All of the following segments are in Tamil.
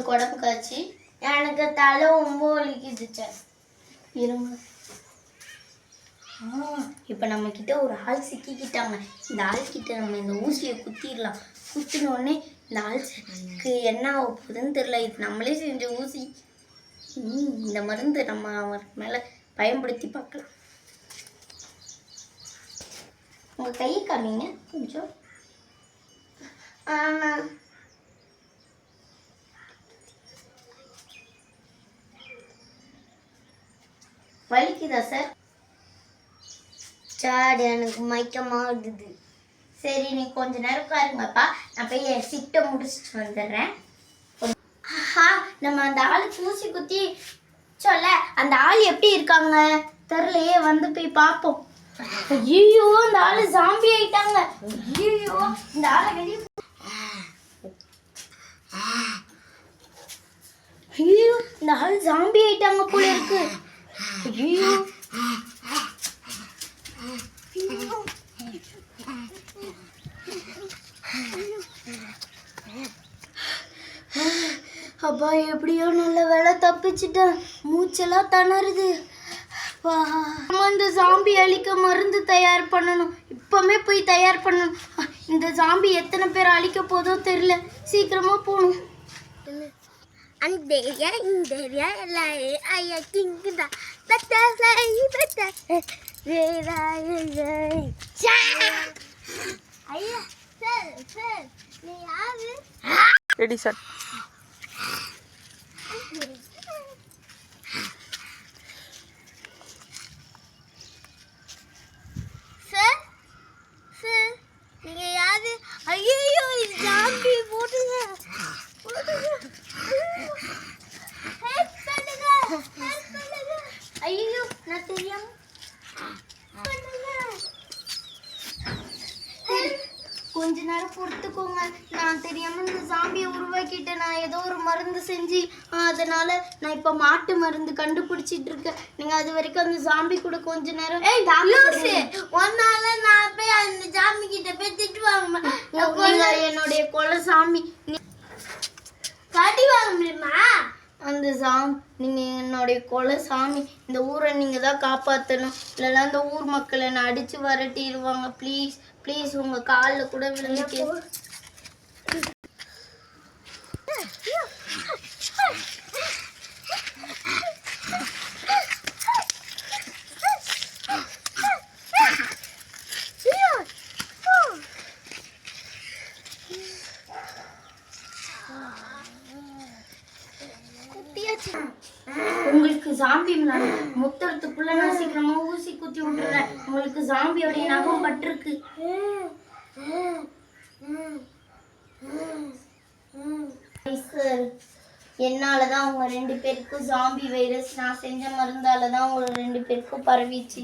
உங்களுக்கு உடம்பு காய்ச்சி எனக்கு தலை ரொம்ப வலிக்குது சார் இருங்க. இப்போ நம்ம கிட்ட ஒரு ஆள் சிக்கிக்கிட்டாங்க. இந்த ஆள் கிட்ட நம்ம இந்த ஊசியை குத்திடலாம். குத்தின உடனே இந்த ஆளுக்கு என்ன ஆக போகுதுன்னு தெரில இது நம்மளே செஞ்ச ஊசி. ம், இந்த மருந்து நம்ம அவர் மேலே பயன்படுத்தி பார்க்கலாம். உங்கள் கை காமிங்க கொஞ்சம். ஆனால் வலிக்குதா சார் சார் எனக்கு மயக்கமாக வருது சரி நீ கொஞ்ச நேரம் உட்காருங்கப்பா. நான் போய் என் சிட்டை முடிச்சுட்டு வந்துடுறேன். ஆஹா நம்ம அந்த ஆளுக்கு ஊசி குத்தி சொல்ல அந்த ஆள் எப்படி இருக்காங்க? தெரிலையே வந்து போய் பார்ப்போம். ஐயோ இந்த ஆளு ஜாம்பி ஆயிட்டாங்க. ஐயோ இந்த ஆளை வெளியே ஐயோ இந்த ஆள் ஜாம்பி ஆயிட்டாங்க போல இருக்கு. ஐயோ அப்பா எப்படியோ நல்ல வேலை தப்பிச்சிட்டேன். மூச்செல்லாம் தணருது அப்பா. நம்ம இந்த ஜாம்பி அழிக்க மருந்து தயார் பண்ணணும். இப்பவுமே போய் தயார் பண்ணணும். இந்த ஜாம்பி எத்தனை பேர் அழிக்க போதோ தெரியல. சீக்கிரமா போகணும். அந்த இந்த ஐயா திங்குதா பட்டர்ஃப்ளை பட்டர்ஃப்ளை ஐயா சார் சார் நீ யாரு ரெடி சார் சார் சார் நீங்க யாரு ஐயோ இது ஜாம்பி போட்டுங்க போட்டுங்க ஹெல்ப் பண்ணுங்க ஹெல்ப் பண்ணுங்க பண்ணுங்க கொஞ்ச நேரம் பொறுத்துக்கோங்க. நான் தெரியாம இந்த ஜாம்பியை உருவாக்கிட்டேன் நான் ஏதோ ஒரு மருந்து செஞ்சு அதனால நான் இப்ப மாட்டு மருந்து கண்டுபிடிச்சிட்டு இருக்கேன். நீங்க அது வரைக்கும் அந்த ஜாம்பி கூட கொஞ்ச நேரம். ஒன்னால நான் போய் அந்த ஜாம்பி கிட்ட போய் திட்டு வாங்க நீங்க என்னுடைய கொலை சாமி நீ- கடி வாங்க முடியுமா? அந்த சாம் நீங்க என்னுடைய கொலை சாமி இந்த ஊரை நீங்கள் தான் காப்பாத்தணும். இல்லைன்னா இந்த ஊர் மக்கள் என்னை அடிச்சு வரட்டிடுவாங்க. ப்ளீஸ் ப்ளீஸ் உங்க காலில் கூட விழுந்து உங்களுக்கு ஜாம்பி மேல நான் சீக்கிரமா ஊசி குத்தி விட்டுறேன். உங்களுக்கு ஜாம்பியோடைய நகம் பட்டிருக்கு. என்னாலதான் என்னால தான் உங்க ரெண்டு பேருக்கும் ஜாம்பி வைரஸ் நான் செஞ்ச மருந்தால தான் உங்க ரெண்டு பேருக்கும் பரவிச்சு.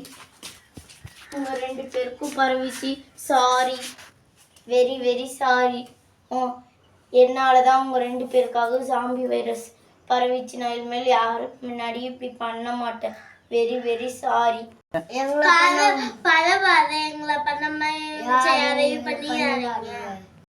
உங்க ரெண்டு பேருக்கும் பரவிச்சு. சாரி வெரி வெரி சாரி என்னாலதான் என்னால தான் உங்க ரெண்டு பேருக்காக ஜாம்பி வைரஸ் பரவிச்சு நான் இனிமேல் யாருக்கு முன்னாடி இப்படி பண்ண மாட்டேன். வெரி வெரி சாரி எங்களை பரவாயில்ல எங்களை பண்ண மாதிரி பண்ணிடாதீங்க.